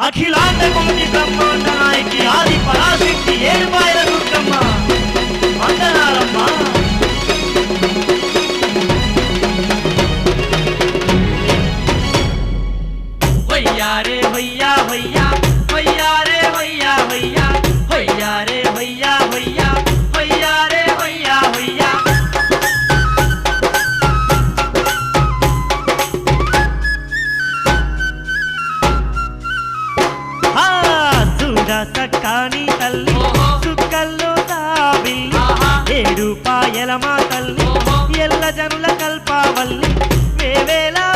అఖిలాండ కోటి బ్రహ్మాండ నాయకి ఆది పరాశక్తి ఏర్పాటు నీ తల్లి సుక్కల్లో తాబి ఏడు పాయల మా తల్లి ఎల్ల జనుల కల్పావల్లి మేవేలా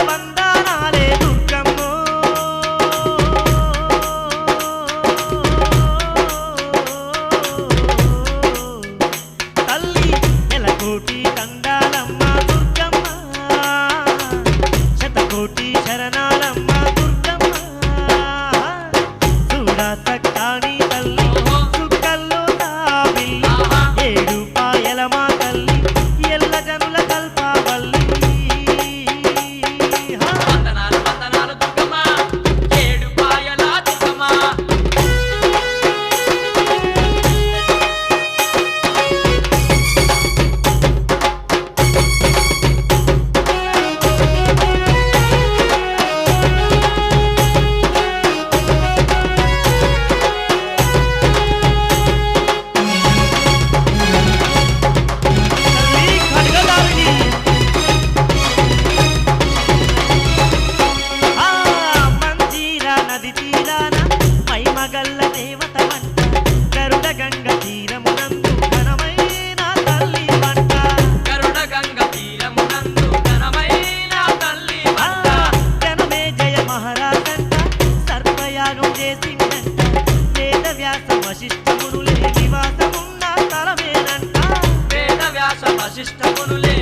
వశిష్ఠమునులే నివాసమున్న స్థలమేనంట వేద వ్యాస వశిష్ఠమునులే